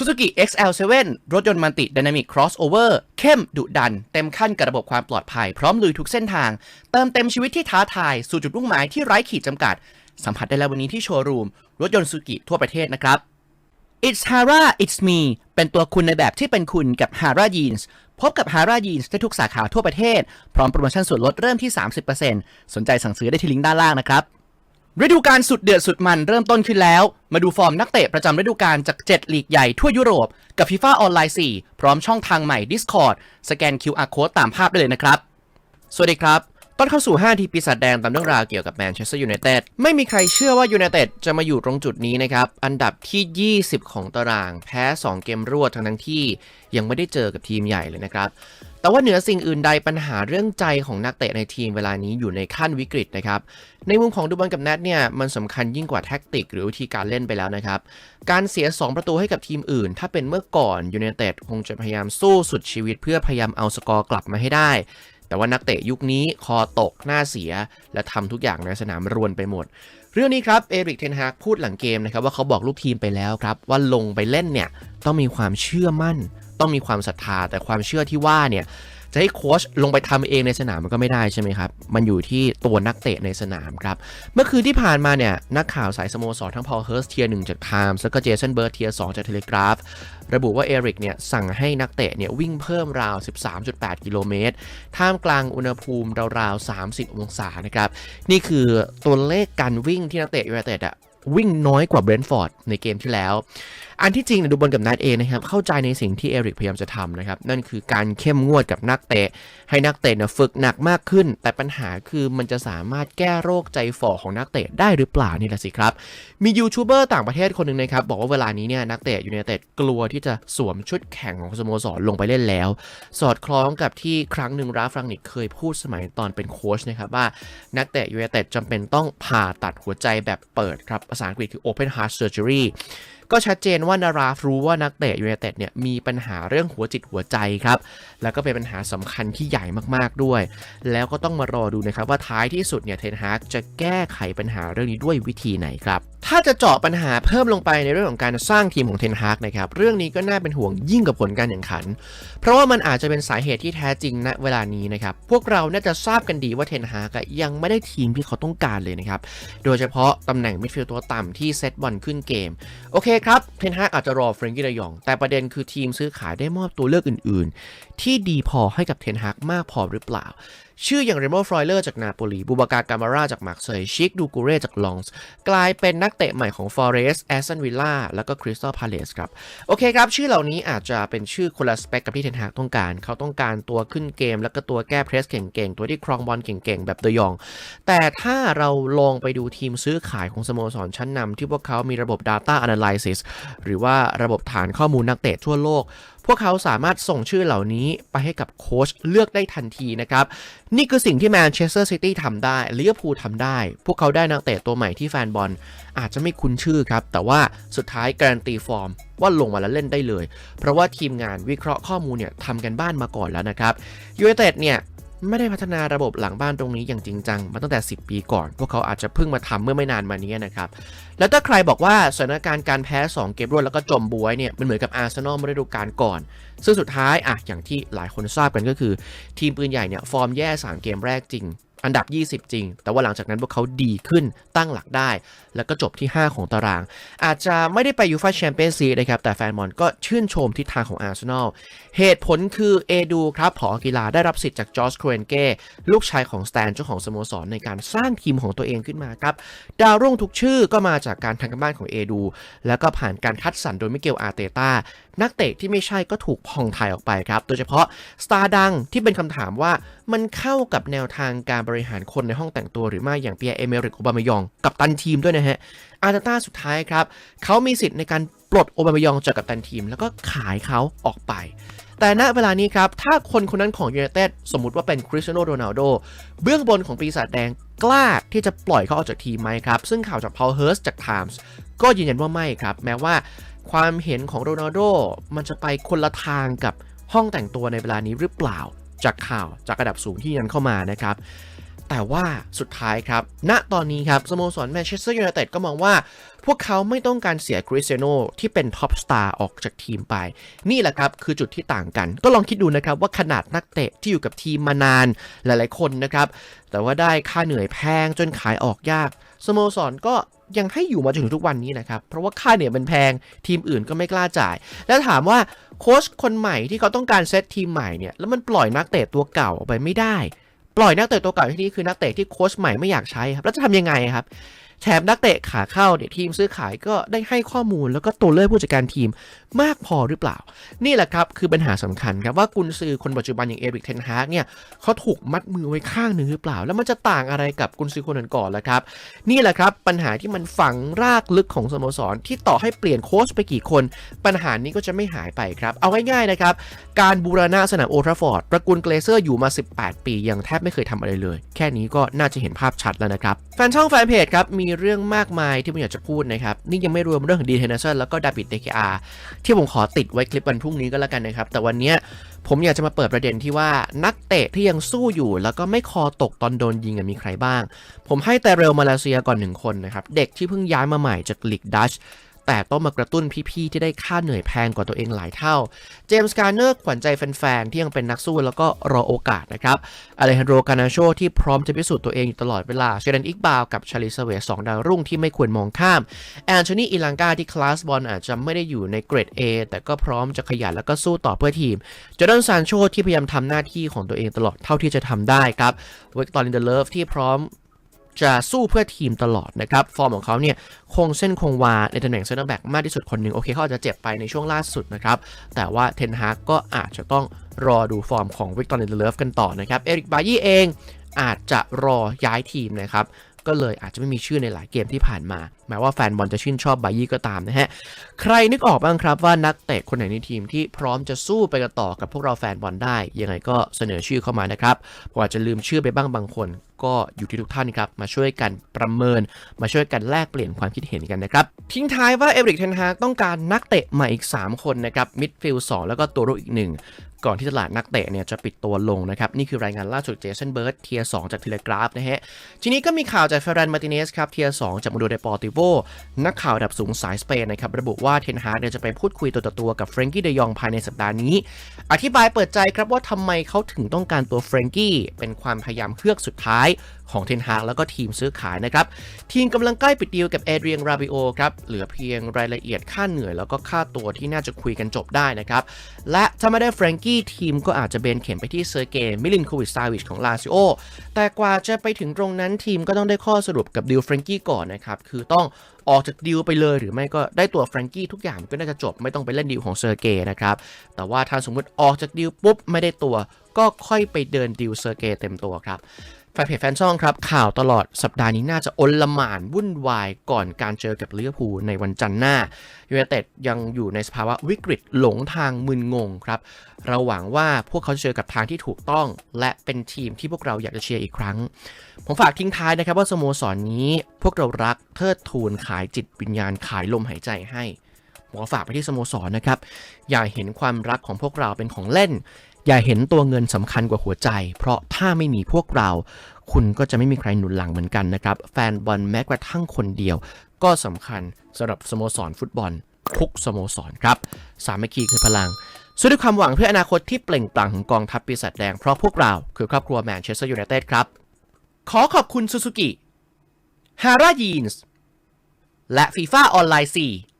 Suzuki XL7 รถยนต์มันติ Dynamic Crossover เข้มดุดัน เต็มขั้นกับระบบความปลอดภัย พร้อมลุยทุกเส้นทาง เติมเต็มชีวิตที่ท้าทาย สู่จุดมุ่งหมายที่ไร้ขีดจำกัด สัมผัสได้แล้ววันนี้ที่โชว์รูม รถยนต์ Suzuki ทั่วประเทศนะครับ It's Hara It's Me เป็นตัวคุณในแบบที่เป็นคุณกับ Hara Jeans พบกับ Hara Jeans ได้ทุกสาขาทั่วประเทศ พร้อมโปรโมชั่นส่วนลดเริ่มที่ 30%สนใจสั่งซื้อได้ที่ลิงก์ด้านล่างนะครับ ฤดูกาลสุดเดือดสุดมันเริ่มต้นขึ้นแล้ว มาดูฟอร์มนักเตะประจำฤดูกาลจาก 7 ลีกใหญ่ทั่วยุโรป กับ FIFA ออนไลน์ 4 พร้อมช่องทางใหม่ Discord สแกน QR Code ตามภาพได้เลยนะครับ สวัสดีครับ ต้อนเข้าสู่ 5 ทีปีศาจแดงตามเรื่องราวเกี่ยวกับแมนเชสเตอร์ยูไนเต็ดไม่มีใครเชื่อว่ายูไนเต็ดจะมาอยู่ตรงจุดนี้นะครับ อันดับที่ 20 ของตาราง แพ้ 2 เกมรวดทั้งทั้งที่ยังไม่ได้เจอกับทีมใหญ่เลยนะครับ แต่ว่าเหนือสิ่งอื่นใดปัญหาเรื่องใจของนักเตะในทีมเวลานี้อยู่ในขั้นวิกฤตนะครับ ในมุมของดูบอลกับแนทเนี่ยมันสำคัญยิ่งกว่าแท็กติก หรือวิธีการเล่นไปแล้วนะครับ การเสีย 2 ประตูให้กับทีมอื่น ถ้าเป็นเมื่อก่อนยูไนเต็ดคงจะพยายามสู้สุดชีวิต เพื่อพยายามเอาสกอร์กลับมาให้ได้ แต่ว่านักเตะยุคนี้คอตกหน้าเสีย และทำทุกอย่างในสนามรวนไปหมด เรื่องนี้ครับเอริกเทนฮากพูดหลังเกมนะครับว่าเขาบอกลูกทีมไปแล้วครับ ว่าลงไปเล่นเนี่ยต้องมีความเชื่อมั่น ต้องมีความศรัทธาแต่ความเชื่อที่ว่าเนี่ย จะให้โค้ชลงไปทำเองในสนามมันก็ไม่ได้ใช่ไหมครับ มันอยู่ที่ตัวนักเตะในสนามครับ เมื่อคืนที่ผ่านมาเนี่ย นักข่าวสายสโมสรทั้งพอลเฮิร์สเทียร์หนึ่งจากไทม์แล้วก็เจสันเบิร์ดเทียร์สองจากเทเลกราฟระบุว่าเอริกเนี่ยสั่งให้นักเตะเนี่ยวิ่งเพิ่มราว 13.8 กิโลเมตร ท่ามกลางอุณหภูมิราวๆ 30 องศานะครับ นี่คือตัวเลขการวิ่งที่นักเตะยูไนเต็ดอะ วิ่งน้อยกว่าเบรนท์ฟอร์ดในเกมที่แล้ว อันที่จริงดูบอลกับนัดเองนะครับ เข้าใจในสิ่งที่เอริกพยายามจะทำนะครับ นั่นคือการเข้มงวดกับนักเตะ ให้นักเตะเนี่ยฝึกหนักมากขึ้น แต่ปัญหาคือมันจะสามารถแก้โรคใจฝ่อของนักเตะได้หรือเปล่านี่แหละสิครับ มียูทูบเบอร์ต่างประเทศคนหนึ่งนะครับ บอกว่าเวลานี้เนี่ยนักเตะยูไนเต็ดกลัวที่จะสวมชุดแข่งของสโมสรลงไปเล่นแล้ว สอดคล้องกับที่ครั้งหนึ่งราฟรังนิกเคยพูดสมัยตอนเป็นโค้ชนะครับว่านักเตะยูไนเต็ดจำเป็นต้องผ่าตัดหัวใจแบบเปิดครับภาษาอังกฤษคือ open heart surgery ก็ชัดเจนว่านาราฟรู้ว่านักเตะยูไนเต็ดเนี่ยมีปัญหาเรื่องหัวจิตหัวใจครับ แล้วก็เป็นปัญหาสำคัญที่ใหญ่มากๆด้วย แล้วก็ต้องมารอดูนะครับว่าท้ายที่สุดเนี่ยเทนฮากจะแก้ไขปัญหาเรื่องนี้ด้วยวิธีไหนครับถ้าจะเจาะปัญหาเพิ่มลงไปในเรื่องของการสร้างทีมของเทนฮากนะครับเรื่องนี้ก็น่าเป็นห่วงยิ่งกับผลการแข่งขัน เพราะว่ามันอาจจะเป็นสาเหตุที่แท้จริงณเวลานี้นะครับพวกเราน่าจะทราบกันดีว่าเทนฮากยังไม่ได้ทีมที่เขาต้องการเลยนะครับโดยเฉพาะตำแหน่งมิดฟิลด์ตัวต่ำที่เซตบอลขึ้นเกมโอเคครับเทนฮากอาจจะรอเฟรนกี้ดยอง แต่ประเด็นคือทีมซื้อขายได้มอบตัวเลือกอื่น ๆ ที่ดีพอให้กับเทนฮากมากพอหรือเปล่า ชื่ออย่างเรโมฟรอยเลอร์จากนาโปลีบูบากากามาราจากมาร์เซย์ชิกดูกูเร่จากลองส์กลายเป็นนักเตะใหม่ของฟอเรสต์แอสตันวิลล่าแล้วก็คริสตัลพาเลสครับ โอเคครับ ชื่อเหล่านี้อาจจะเป็นชื่อคนละสเปคกับที่เทนฮากต้องการ เขาต้องการตัวขึ้นเกม แล้วก็ตัวแก้เพรสเก่ง ๆ ตัวที่ครองบอลเก่ง ๆ แบบเดยอง แต่ถ้าเราลองไปดูทีมซื้อขายของสโมสรชั้นนำที่พวกเขามีระบบ Data Analysis หรือว่าระบบฐานข้อมูลนักเตะทั่วโลก พวกเขาสามารถส่งชื่อเหล่านี้ไปให้กับโค้ชเลือกได้ทันทีนะครับ นี่คือสิ่งที่แมนเชสเตอร์ซิตี้ทำได้ลิเวอร์พูลทำได้ พวกเขาได้นักเตะตัวใหม่ที่แฟนบอล อาจจะไม่คุ้นชื่อครับ แต่ว่าสุดท้ายการันตีฟอร์มว่าลงมาแล้วเล่นได้เลย เพราะว่าทีมงานวิเคราะห์ข้อมูลเนี่ยทำกันบ้านมาก่อนแล้วนะครับยูไนเต็ดเนี่ย ไม่ได้พัฒนาระบบหลังบ้านตรงนี้อย่างจริงจังมาตั้งแต่ 10 ปีก่อน พวกเขาอาจจะเพิ่งมาทำเมื่อไม่นานมานี้นะครับ แล้วถ้าใครบอกว่าสถานการณ์การแพ้ 2 เกมรวดแล้วก็จมบวยเนี่ยมันเหมือนกับอาร์เซนอลเมื่อฤดูกาลก่อน ซึ่งสุดท้ายอะอย่างที่หลายคนทราบกันก็คือ ทีมปืนใหญ่เนี่ยฟอร์มแย่ 3 เกมแรกจริง อันดับ 20 จริง แต่ว่าหลังจากนั้นพวกเขาดีขึ้นตั้งหลักได้ แล้วก็จบที่ 5 ของตาราง อาจจะไม่ได้ไปยูฟาแชมเปี้ยนส์ลีกนะครับ แต่แฟนบอลก็ชื่นชมทิศทางของอาร์เซนอล เหตุผลคือเอดูครับผอกีฬาได้รับสิทธิ์จากจอร์จครเอนเก้ลูกชายของสแตนเจ้าของสโมสรในการสร้างทีมของตัวเองขึ้นมาครับ ดาวรุ่งทุกชื่อก็มาจากการทำกันบ้านของเอดู แล้วก็ผ่านการคัดสรรโดยมิเกลอาร์เตตานักเตะที่ไม่ใช่ก็ถูกพองไทยออกไปครับ โดยเฉพาะสตาร์ดังที่เป็นคำถามว่า มันเข้ากับแนวทางการบริหารคนในห้องแต่งตัวหรือไม่อย่างเปียเอเมริกโอบามายอง กับตันทีมด้วยนะฮะ อาร์เตต้าสุดท้ายครับ เขามีสิทธิ์ในการปลดโอบามายองจากกัปตันทีม แล้วก็ขายเขาออกไป แต่ณเวลานี้ครับ ถ้าคนคนนั้นของยูไนเต็ดสมมุติว่าเป็นคริสเตียโนโรนัลโดเบื้องบนของปีศาจแดงกล้าที่จะปล่อยเขาออกจากทีมไหมครับ ซึ่งข่าวจากพา l เฮิร์สจาก Times ก็ยืนยันว่าไม่ครับ แม้ว่าความเห็นของโรนัลโดมันจะไปคนละทางกับห้องแต่งตัวในเวลานี้หรือเปล่า จากข่าวจากระดับสูงที่ยันเข้ามานะครับ แต่ว่าสุดท้ายครับ ณตอนนี้ครับสโมสรแมนเชสเตอร์ยูไนเต็ดก็มองว่า พวกเขาไม่ต้องการเสียคริสเตียโนที่เป็นท็อปสตาร์ออกจากทีมไป นี่แหละครับคือจุดที่ต่างกัน ก็ลองคิดดูนะครับว่าขนาดนักเตะที่อยู่กับทีมมานานหลายๆคนนะครับ แต่ว่าได้ค่าเหนื่อยแพงจนขายออกยากสโมสรก็ยังให้อยู่มาจนถึงทุกวันนี้นะครับ เพราะว่าค่าเหนื่อยมันแพงทีมอื่นก็ไม่กล้าจ่าย แล้วถามว่าโค้ชคนใหม่ที่เขาต้องการเซตทีมใหม่เนี่ยแล้วมันปล่อยนักเตะตัวเก่าออกไปไม่ได้ ปล่อยนักเตะตัวเก่าที่นี่คือนักเตะที่โค้ชใหม่ไม่อยากใช้ครับแล้วจะทำยังไงครับ แถมนักเตะขาเข้าเนี่ยทีมซื้อขายก็ได้ให้ข้อมูลแล้วก็ตัวเลือกผู้จัดการทีมมากพอหรือเปล่า นี่แหละครับ คือปัญหาสำคัญครับว่ากุนซือคนปัจจุบันอย่างเอริกเทนฮากเนี่ยเขาถูกมัดมือไว้ข้างหนึ่งหรือเปล่า แล้วมันจะต่างอะไรกับกุนซือคนก่อนล่ะครับ นี่แหละครับปัญหาที่มันฝังรากลึกของสโมสรที่ต่อให้เปลี่ยนโค้ชไปกี่คน ปัญหานี้ก็จะไม่หายไปครับ เอาง่ายๆนะครับ การบูรณะสนามโอทราฟอร์ดตระกูลเกรเซอร์อยู่มา 18 ปียังแทบไม่เคยทำอะไรเลย แค่นี้ก็น่าจะเห็นภาพชัดแล้วนะครับแฟนช่องแฟนเพจครับมีีเรื่องมากมายที่ผมอยากจะพูดนะครับ นี่ยังไม่รวมเรื่องของดีเทนเซอร์แล้วก็ดาบิดเดคอาที่ผมขอติดไว้คลิปวันพรุ่งนี้ก็แล้วกันนะครับ แต่วันนี้ผมอยากจะมาเปิดประเด็นที่ว่านักเตะที่ยังสู้อยู่ แล้วก็ไม่คอตกตอนโดนยิงมีใครบ้าง ผมให้แต่เรลมาเลเซียก่อนหนึ่งคนนะครับ เด็กที่เพิ่งย้ายมาใหม่จากลีกดัช แต่ต้องมากระตุ้นพี่ๆ ที่ได้ค่าเหนื่อยแพงกว่าตัวเองหลายเท่า เจมส์การ์เนอร์ขวัญใจแฟนๆ ที่ยังเป็นนักสู้แล้วก็รอโอกาสนะครับอเลฮันโดกานาโชที่พร้อมจะพิสูจน์ตัวเองอยู่ตลอดเวลาเชดันอิกบาวกับชาลิสเวสสองดาวรุ่งที่ไม่ควรมองข้าม แอนโทนีอิลังกาที่คลาสบอลอาจจะไม่ได้อยู่ในเกรด A แต่ก็พร้อมจะขยันแล้วก็สู้ต่อเพื่อทีมจอร์แดนซานโชที่พยายามทำหน้าที่ของตัวเองตลอดเท่าที่จะทำได้ครับเวกตอร์ลินเดเลฟที่พร้อม จะสู้เพื่อทีมตลอดนะครับ ฟอร์มของเขาเนี่ยคงเส้นคงวาในตำแหน่งเซนเตอร์แบ็กมากที่สุดคนหนึ่งโอเคเขาอาจจะเจ็บไปในช่วงล่าสุดนะครับ แต่ว่าเทนฮากก็อาจจะต้องรอดูฟอร์มของวิกตอร์เนเลฟกันต่อนะครับ เอริกบายี่เองอาจจะรอย้ายทีมนะครับ ก็เลยอาจจะไม่มีชื่อในหลายเกมที่ผ่านมา แม้ว่าแฟนบอลจะชื่นชอบบายี่ก็ตามนะฮะ ใครนึกออกบ้างครับว่านักเตะคนไหนในทีมที่พร้อมจะสู้ไปกันต่อกับพวกเราแฟนบอลได้ ยังไงก็เสนอชื่อเข้ามานะครับผมอาจจะลืมชื่อไปบ้างบางคน ก็อยู่ที่ทุกท่านครับ มาช่วยกันประเมิน มาช่วยกันแลกเปลี่ยนความคิดเห็นกันนะครับ ทิ้งท้ายว่าเอริกเทนฮากต้องการนักเตะใหม่อีก 3 คนนะครับ มิดฟิลด์สแล้วก็ตัวรุกอีกหนึ่ง ก่อนที่ตลาดนักเตะเนี่ยจะปิดตัวลงนะครับ นี่คือรายงานล่าสุดเจสันเบิร์ดเทียร์2จากเทเลกราฟนะฮะ ทีนี้ก็มีข่าวจากเฟรนมาติเนสครับเทียร์2จากมาดูเดปอร์ติโวนักข่าวระดับสูงสายสเปนนะครับ ระบุว่าเทนฮากเนี่ยจะไปพูดคุยตัวต่อตัวกับเฟรนกี้เดยองภายในสัปดาห์นี้ อธิบายเปิดใจครับว่าทำไมเขาถึงต้องการตัวเฟรนกี้เป็นความพยายามเฮือกสุดท้ายของเทนฮากแล้วก็ทีมซื้อขายนะครับ ทีมกำลังใกล้ปิดดีลกับเอเดรียนราบิโอครับ เหลือเพียงรายละเอียดค่าเหนื่อยแล้วก็ค่าตัวที่น่าจะคุยกันจบได้นะครับ และถ้าไม่ได้เฟรงกี้ทีมก็อาจจะเบนเข็มไปที่เซอร์เกย์มิลินโควิชซาวิชของลาซิโอ แต่กว่าจะไปถึงตรงนั้นทีมก็ต้องได้ข้อสรุปกับดิวเฟรงกี้ก่อนนะครับ คือต้องออกจากดิวไปเลยหรือไม่ก็ได้ตัวแฟรงกี้ทุกอย่างก็น่าจะจบไม่ต้องไปเล่นดิวของเซอร์เกย์นะครับ แต่ว่าถ้าสมมติออกจากดิวปุ๊บไม่ได้ตัว ก็ค่อยไปเดินดิวเซอร์เกย์เต็มตัวครับ นเพจแฟนช่องครับ ข่าวตลอดสัปดาห์นี้น่าจะอนลหม่านวุ่นวายก่อนการเจอกับลิเวอร์พูลในวันจันทร์หน้ายูไนเต็ดยังอยู่ในสภาวะวิกฤตหลงทางมึนงงครับ เราหวังว่าพวกเขาจะเจอกับทางที่ถูกต้อง และเป็นทีมที่พวกเราอยากจะเชียร์อีกครั้ง ผมฝากทิ้งท้ายนะครับว่าสโมสรนนี้พวกเรารักเทิดทูนขายจิตวิญญาณขายลมหายใจให้ผมอฝากไปที่สโมสรนะครับ อย่าเห็นความรักของพวกเราเป็นของเล่น อย่าเห็นตัวเงินสำคัญกว่าหัวใจ เพราะถ้าไม่มีพวกเรา คุณก็จะไม่มีใครหนุนหลังเหมือนกันนะครับ แฟนบอลแม้กระทั่งคนเดียว ก็สำคัญสำหรับสโมสรฟุตบอลทุกสโมสรครับ สามัคคีคือพลังสู้ด้วยความหวังเพื่ออนาคตที่เปล่งปลั่งของกองทัพปีศาจแดง เพราะพวกเราคือครอบครัวแมนเชสเตอร์ยูไนเต็ดครับ ขอขอบคุณซูซูกิฮาร่ายีนส์และฟีฟ่าออนไลน์4